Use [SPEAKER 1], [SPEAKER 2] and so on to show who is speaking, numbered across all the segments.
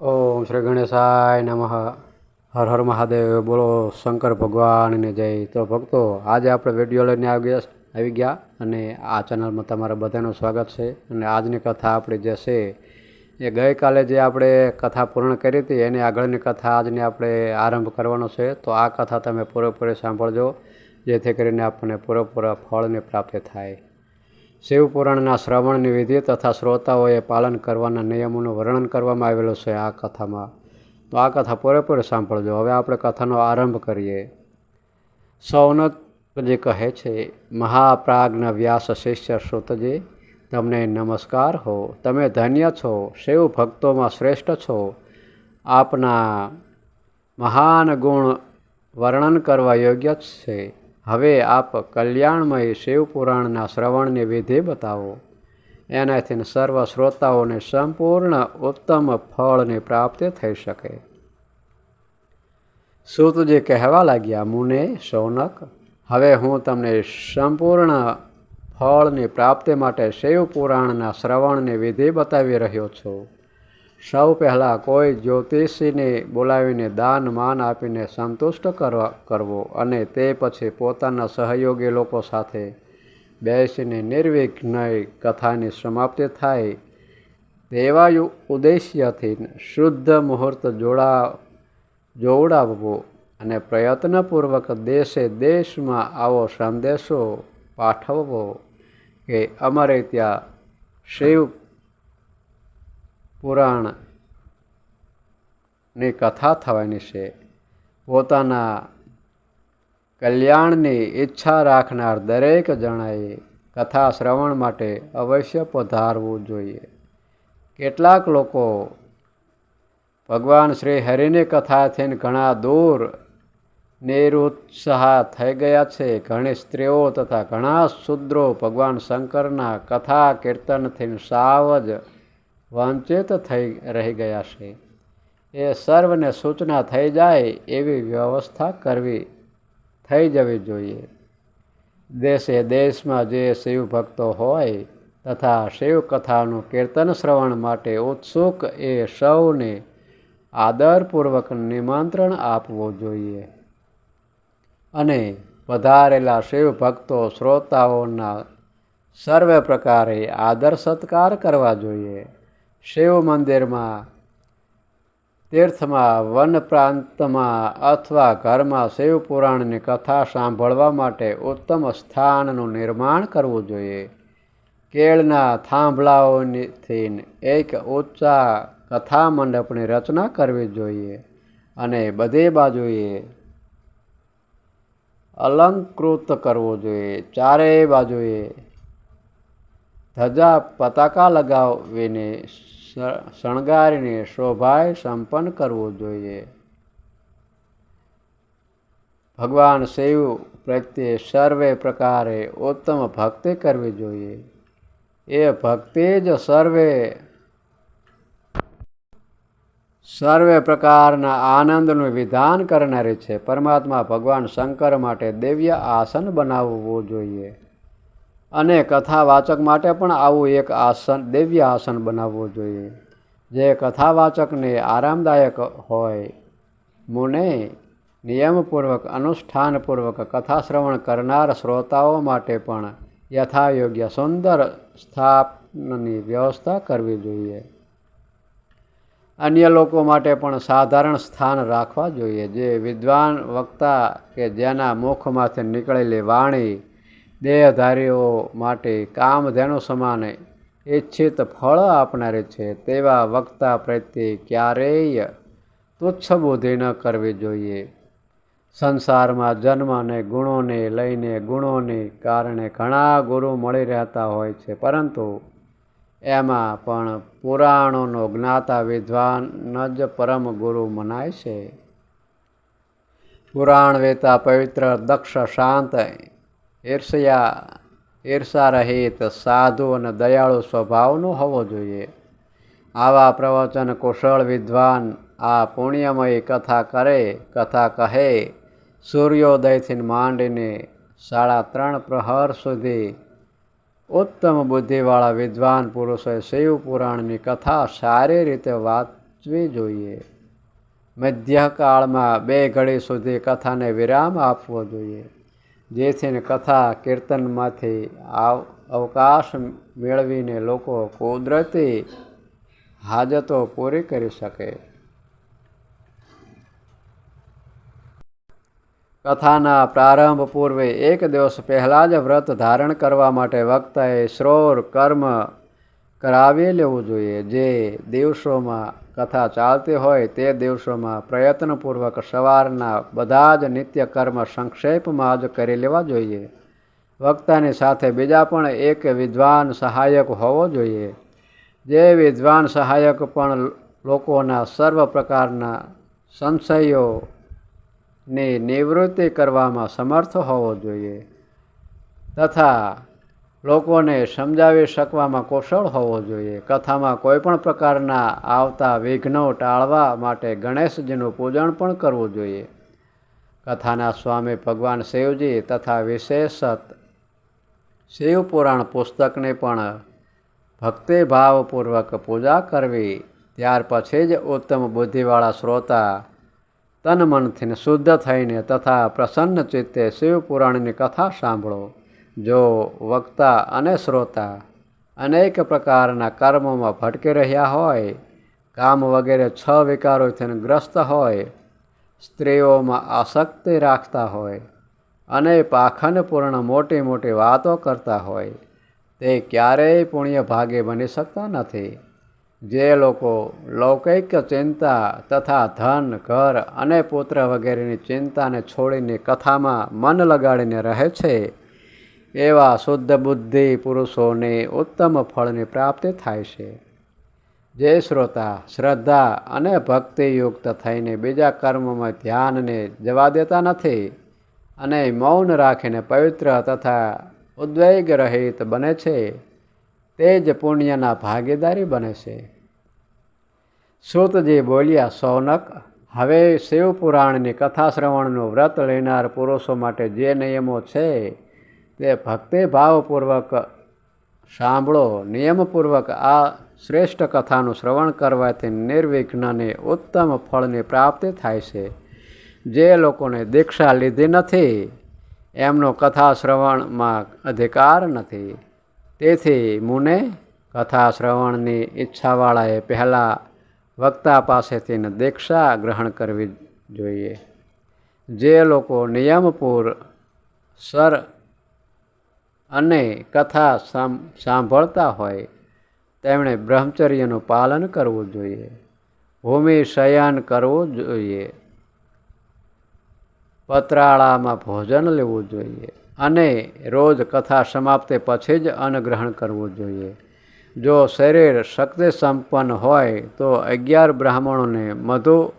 [SPEAKER 1] ઓમ શ્રી ગણેશાય નમઃ. હર હર મહાદેવ, બોલો શંકર ભગવાનને જય. તો ભક્તો, આજે આપણે વીડિયો લઈને આવી ગયા આવી ગયા અને આ ચેનલમાં તમારા બધાનું સ્વાગત છે. અને આજની કથા આપણી જે છે, એ ગઈકાલે જે આપણે કથા પૂર્ણ કરી હતી, એની આગળની કથા આજની આપણે આરંભ કરવાનો છે. તો આ કથા તમે પૂરેપૂરી સાંભળજો, જેથી કરીને આપણને પૂરેપૂરા ફળની પ્રાપ્તિ થાય. શિવપુરાણના શ્રવણની વિધિ તથા શ્રોતાઓએ પાલન કરવાના નિયમોનું વર્ણન કરવામાં આવેલું છે આ કથામાં. તો આ કથા પૂરેપૂરી સાંભળજો. હવે આપણે કથાનો આરંભ કરીએ. સૌનકજી કહે છે, મહાપ્રાજ્ઞ વ્યાસ શિષ્ય શ્રુતજી, તમને નમસ્કાર હો. તમે ધન્ય છો, શિવ ભક્તોમાં શ્રેષ્ઠ છો. આપના મહાન ગુણ વર્ણન કરવા યોગ્ય છે. હવે આપ કલ્યાણમય શિવપુરાણના શ્રવણની વિધિ બતાવો. એનાથી સર્વ શ્રોતાઓને સંપૂર્ણ ઉત્તમ ફળની પ્રાપ્તિ થઈ શકે. સૂતજી કહેવા લાગ્યા, મુને શૌનક હવે હું તમને સંપૂર્ણ ફળની પ્રાપ્તિ માટે શિવપુરાણના શ્રવણની વિધિ બતાવી રહ્યો છું. સૌ પહેલાં કોઈ જ્યોતિષીને બોલાવીને દાન, માન આપીને સંતુષ્ટ કરવા, કરવો અને તે પછી પોતાના સહયોગી લોકો સાથે બેસીને નિર્વિઘ્ન કથાની સમાપ્તિ થાય તેવા ઉદ્દેશ્યથી શુદ્ધ મુહૂર્ત જોડા, જોવડાવવો અને પ્રયત્નપૂર્વક દેશે દેશમાં આવો સંદેશો પાઠવવો કે અમારે ત્યાં શિવ પુરાણની કથા થવાની છે. પોતાના કલ્યાણની ઈચ્છા રાખનાર દરેક જણાએ કથા શ્રવણ માટે અવશ્ય પધારવું જોઈએ. કેટલાક લોકો ભગવાન શ્રી હરિની કથાથી ઘણા દૂર નિરુત્સાહ થઈ ગયા છે. ઘણી સ્ત્રીઓ તથા ઘણા શૂદ્રો ભગવાન શંકરના કથા કીર્તનથી સાવ જ વંચિત થઈ રહી ગયા છે. એ સર્વને સૂચના થઈ જાય એવી વ્યવસ્થા કરવી થઈ જવી જોઈએ. દેશે દેશમાં જે શિવ ભક્તો હોય તથા શિવ કથાનું કીર્તન શ્રવણ માટે ઉત્સુક એ સૌને આદરપૂર્વક નિમંત્રણ આપવું જોઈએ. અને વધારેલા શિવ ભક્તો શ્રોતાઓના સર્વે પ્રકારે આદર સત્કાર કરવા જોઈએ. શિવ મંદિરમાં તીર્થમાં વન પ્રાંતમાં અથવા ઘરમાં શિવ પુરાણની કથા સાંભળવા માટે ઉત્તમ સ્થાનનું નિર્માણ કરવું જોઈએ. કેળના થાંભલાઓથી એક ઊંચા કથા મંડપની રચના કરવી જોઈએ અને બધી બાજુએ અલંકૃત કરવું જોઈએ. ચારેય બાજુએ ધજા પતાકા લગાવીને શણગારીને શોભાય સંપન્ન કરવું જોઈએ. ભગવાન શિવ પ્રત્યે સર્વે પ્રકારે ઉત્તમ ભક્તિ કરવી જોઈએ. એ ભક્તિ જ સર્વે સર્વે પ્રકારના આનંદનું વિધાન કરનારી છે. પરમાત્મા ભગવાન શંકર માટે દિવ્ય આસન બનાવવું જોઈએ. અને કથાવાચક માટે પણ આવું એક આસન દિવ્ય આસન બનાવવું જોઈએ. જે કથાવાચકને આરામદાયક હોય, મુને નિયમપૂર્વક, અનુષ્ઠાનપૂર્વક કથા શ્રવણ કરનાર શ્રોતાઓ માટે પણ યથાયોગ્ય સુંદર સ્થાપનની વ્યવસ્થા કરવી જોઈએ. અન્ય લોકો માટે પણ સાધારણ સ્થાન રાખવા જોઈએ. જે વિદ્વાન વક્તા કે જેના મુખમાંથી નીકળેલી વાણી દેહધારીઓ માટે કામધેનુ સમાન ઇચ્છિત ફળ આપનારે છે, તેવા વક્તા પ્રત્યે ક્યારેય તુચ્છ બુદ્ધિ ન કરવી જોઈએ. સંસારમાં જન્મ અને ગુણોને લઈને ગુણોને કારણે ઘણા ગુરુ મળી રહેતા હોય છે, પરંતુ એમાં પણ પુરાણોનો જ્ઞાતા વિદ્વાન જ પરમ ગુરુ મનાય છે. પુરાણ વેતા પવિત્ર, દક્ષ, શાંત ઈર્ષ્યા ઈર્ષા રહિત સાધુ અને દયાળુ સ્વભાવનો હોવો જોઈએ. આવા પ્રવચન કુશળ વિદ્વાન આ પુણ્યમય કથા કરે, કથા કહે સૂર્યોદયથી માંડીને સાડા ત્રણ પ્રહર સુધી ઉત્તમ બુદ્ધિવાળા વિદ્વાન પુરુષોએ શિવ પુરાણની કથા સારી રીતે વાંચવી જોઈએ. મધ્યકાળમાં બે ઘડી સુધી કથાને વિરામ આપવો જોઈએ. જેથી કથા કીર્તનમાંથી આવ, અવકાશ મેળવીને લોકો કુદરતી હાજતો પૂરી કરી શકે. કથાના પ્રારંભ પૂર્વે એક દિવસ પહેલાં જ વ્રત ધારણ કરવા માટે વક્તાએ શ્રોર કર્મ કરાવી લેવું જોઈએ, જે દિવસોમાં કથા ચાલતી હોય તે દિવસોમાં પ્રયત્નપૂર્વક સવારના બધા જ નિત્ય કર્મ સંક્ષેપમાં જ કરી લેવા જોઈએ. વક્તાની સાથે બીજા પણ એક વિદ્વાન સહાયક હોવો જોઈએ. જે વિદ્વાન સહાયક પણ લોકોના સર્વ પ્રકારના સંશયોની નિવૃત્તિ કરવામાં સમર્થ હોવો જોઈએ. તથા લોકોને સમજાવી શકવામાં કૌશળ હોવો જોઈએ. કથામાં કોઈ પણ પ્રકારના આવતા વિઘ્નો ટાળવા માટે ગણેશજીનું પૂજન પણ કરવું જોઈએ. કથાના સ્વામી ભગવાન શિવજી તથા વિશેષત શિવપુરાણ પુસ્તકને પણ ભક્તિભાવપૂર્વક પૂજા કરવી, ત્યાર પછી જ ઉત્તમ બુદ્ધિવાળા શ્રોતા તન મનથી શુદ્ધ થઈને તથા પ્રસન્ન ચિત્તે શિવપુરાણની કથા સાંભળો. જો વક્તા અને શ્રોતા અનેક પ્રકારના કર્મોમાં ભટકી રહ્યા હોય, કામ વગેરે છ વિકારોથી ગ્રસ્ત હોય, સ્ત્રીઓમાં આસક્તિ રાખતા હોય, અને પાખંડપૂર્ણ મોટી મોટી વાતો કરતા હોય, તે ક્યારેય પુણ્ય ભાગે બની શકતા નથી. જે લોકો લૌકિક ચિંતા તથા ધન, ઘર અને પુત્ર વગેરેની ચિંતાને છોડીને કથામાં મન લગાડીને રહે છે એવા શુદ્ધ બુદ્ધિ પુરુષોને ઉત્તમ ફળની પ્રાપ્તિ થાય છે. જે શ્રોતા શ્રદ્ધા અને ભક્તિયુક્ત થઈને બીજા કર્મમાં ધ્યાનને જવા દેતા નથી અને મૌન રાખીને પવિત્ર તથા ઉદ્વેગ રહિત બને છે, તે જ પુણ્યના ભાગીદારી બને છે. શ્રુતજી બોલ્યા, સૌનક, હવે શિવપુરાણની કથા શ્રવણનું વ્રત લેનાર પુરુષો માટે જે નિયમો છે તે ભક્તિભાવપૂર્વક સાંભળો, નિયમપૂર્વક આ શ્રેષ્ઠ કથાનું શ્રવણ કરવાથી નિર્વિઘ્નને ઉત્તમ ફળની પ્રાપ્તિ થાય છે. જે લોકોને દીક્ષા લીધી નથી, એમનો કથા શ્રવણમાં અધિકાર નથી. તેથી મુને કથા શ્રવણની ઈચ્છાવાળાએ પહેલાં વક્તા પાસેથી દીક્ષા ગ્રહણ કરવી જોઈએ. જે લોકો નિયમપૂર સર અને કથા સાંભળતા હોય, તેમણે બ્રહ્મચર્યનું પાલન કરવું જોઈએ. ભૂમિ શયન કરવું જોઈએ. પતરાળામાં ભોજન લેવું જોઈએ. અને રોજ કથા સમાપ્તિ પછી જ અન્ન ગ્રહણ કરવું જોઈએ. જો શરીર શક્તિ સંપન્ન હોય, તો અગિયાર બ્રાહ્મણોને મધુ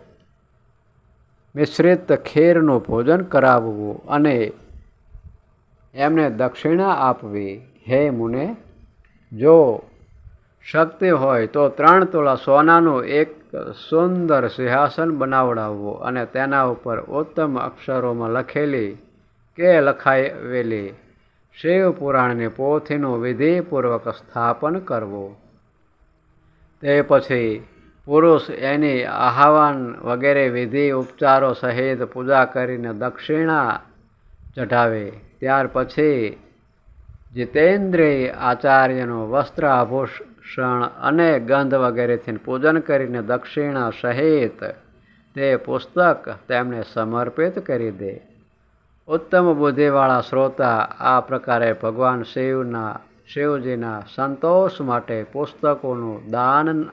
[SPEAKER 1] મિશ્રિત ખીરનું ભોજન કરાવવું અને એમને દક્ષિણા આપવી. હે મુને, જો શક્તિ હોય તો ત્રણ તોલા સોનાનું એક સુંદર સિંહાસન બનાવડાવવું અને તેના ઉપર ઉત્તમ અક્ષરોમાં લખેલી કે લખાવેલી શિવ પુરાણની પોથીનું વિધિપૂર્વક સ્થાપન કરવું. તે પછી પુરુષ એની આહવાન વગેરે વિધિ ઉપચારો સહિત પૂજા કરીને દક્ષિણા ચઢાવે. ત્યાર પછી જીતેન્દ્રે આચાર્યનું વસ્ત્ર આભૂષણ અને ગંધ વગેરેથી પૂજન કરીને દક્ષિણા સહિત તે પુસ્તક તેમને સમર્પિત કરી દે. ઉત્તમ બુદ્ધિવાળા શ્રોતા આ પ્રકારે ભગવાન શિવના, શિવજીના સંતોષ માટે પુસ્તકોનું દાન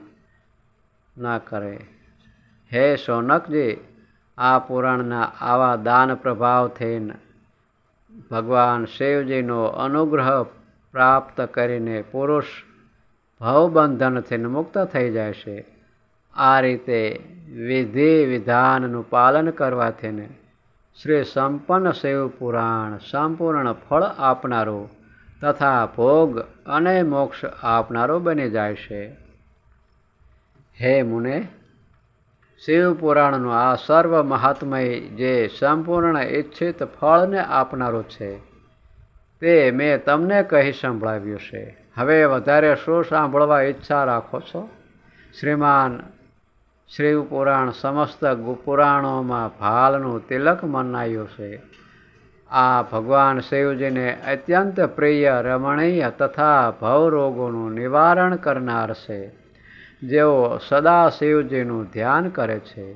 [SPEAKER 1] ના કરે. હે સોનકજી, આ પુરાણના આવા દાન પ્રભાવથી ભગવાન શિવજીનો અનુગ્રહ પ્રાપ્ત કરીને પુરુષ ભવબંધનથી મુક્ત થઈ જાય છે. આ રીતે વિધિ વિધાનનું પાલન કરવાથીને શ્રી સંપન્ન શિવ પુરાણ સંપૂર્ણ ફળ આપનારું તથા ભોગ અને મોક્ષ આપનારો બની જાય છે. હે મુને શિવપુરાણનું આ સર્વ મહાત્મય જે સંપૂર્ણ ઈચ્છિત ફળને આપનારું છે, તે મેં તમને કહી સંભળાવ્યું છે. હવે વધારે શું સાંભળવા ઈચ્છા રાખો છો? શ્રીમાન શિવપુરાણ સમસ્ત પુરાણોમાં ભાલનું તિલક મનાયું છે. આ ભગવાન શિવજીને અત્યંત પ્રિય રમણીય તથા ભવરોગોનું નિવારણ કરનાર છે. જેઓ સદા શિવજીનું ધ્યાન કરે છે,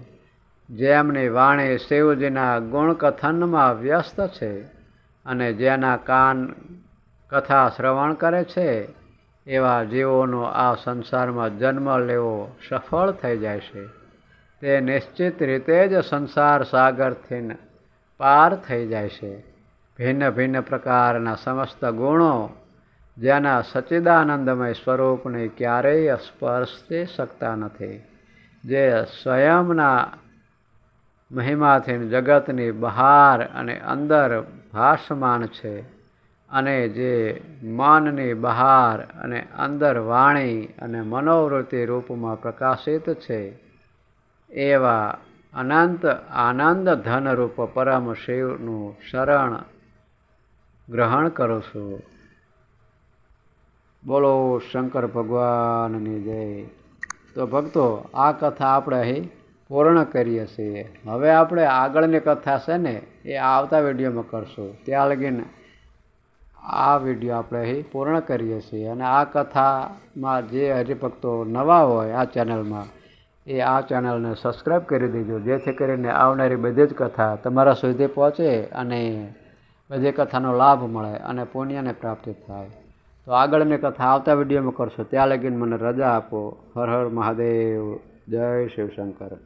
[SPEAKER 1] જેમની વાણી શિવજીના ગુણકથનમાં વ્યસ્ત છે અને જેના કાન કથા શ્રવણ કરે છે, એવા જીવોનો આ સંસારમાં જન્મ લેવો સફળ થઈ જાય છે. તે નિશ્ચિત રીતે જ સંસાર સાગરથી પાર થઈ જાય છે. ભિન્ન ભિન્ન પ્રકારના સમસ્ત ગુણો જેના સચ્ચિદાનંદમય સ્વરૂપને ક્યારેય સ્પર્શી શકતા નથી. જે સ્વયંના મહિમાથી જગતની બહાર અને અંદર ભાસમાન છે અને જે મનની બહાર અને અંદર વાણી અને મનોવૃત્તિ રૂપમાં પ્રકાશિત છે, એવા અનંત આનંદ ધનરૂપ પરમ શિવનું શરણ ગ્રહણ કરું છું. બોલો શંકર ભગવાનની જય. તો ભક્તો, આ કથા આપણે અહીં પૂર્ણ કરીએ છીએ. હવે આપણે આગળની કથા છે ને, એ આવતા વિડીયોમાં કરશું. ત્યાં લગીને આ વીડિયો આપણે અહીં પૂર્ણ કરીએ છીએ. અને આ કથામાં જે હરિભક્તો નવા હોય આ ચેનલમાં, એ આ ચેનલને સબસ્ક્રાઈબ કરી દેજો, જેથી કરીને આવનારી બધી જ કથા તમારા સુધી પહોંચે અને બધી કથાનો લાભ મળે અને પુણ્યને પ્રાપ્તિ થાય. તો આગળની કથા આવતા વિડીયોમાં કરશો. ત્યાં લગીને મને રજા આપો. હર હર મહાદેવ. જય શિવશંકર.